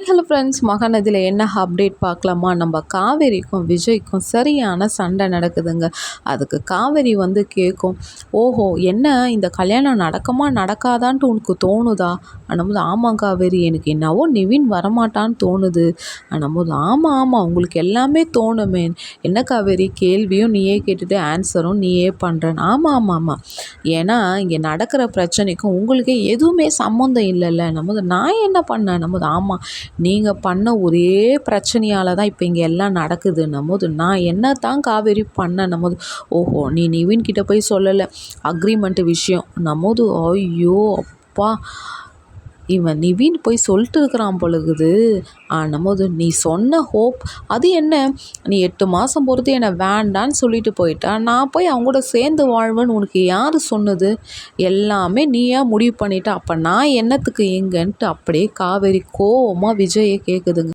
Hello friends மகாநதியில் என்ன update பார்க்கலாமா? நம்ம காவேரிக்கும் விஜய்க்கும் சரியான சண்டை நடக்குதுங்க. அதுக்கு காவேரி வந்து கேட்கும் ஓஹோ என்ன இந்த கல்யாணம் நடக்குமா நடக்காதான்ட்டு உனக்கு தோணுதா? அனும்போது ஆமாம் காவேரி எனக்கு என்னவோ நிவின் வரமாட்டான்னு தோணுது. அனும்போது ஆமாம் ஆமாம் உங்களுக்கு எல்லாமே தோணுமே. என்ன காவேரி கேள்வியும் நீயே கேட்டுட்டு ஆன்சரும் நீயே பண்ணுறேன் ஆமாம் ஆமாம் ஆமாம் ஏன்னா இங்கே நடக்கிற பிரச்சனைக்கும் உங்களுக்கே எதுவுமே சம்மந்தம் இல்லைல்ல. நம்ம நான் என்ன பண்ணேன்? நம்ம ஆமாம் நீங்கள் பண்ண ஒரே பிரச்சனையால் தான் இப்போ இங்கே எல்லாம் நடக்குதுன்னும் போது நான் என்ன தான் காவேரி பண்ணேன் போது ஓஹோ நீ நிவின்கிட்ட போய் சொல்லலை. அக்ரிமெண்ட்டு விஷயம். நம்மோது ஐயோ அப்பா. இவன் நிவின் போய் சொல்லிட்டு இருக்கிறான் பொழுகுது போது நீ சொன்ன ஹோப். அது என்ன? நீ எட்டு மாதம் பொறுத்து என்னை வேண்டான்னு சொல்லிட்டு போயிட்டா. நான் போய் அவங்க கூட சேர்ந்து வாழ்வேன்னு உனக்கு யார் சொன்னது? எல்லாமே நீயா முடிவு பண்ணிட்ட. அப்போ நான் என்னத்துக்கு எங்கன்ட்டு அப்படியே காவேரி கோவமாக விஜயை கேட்குதுங்க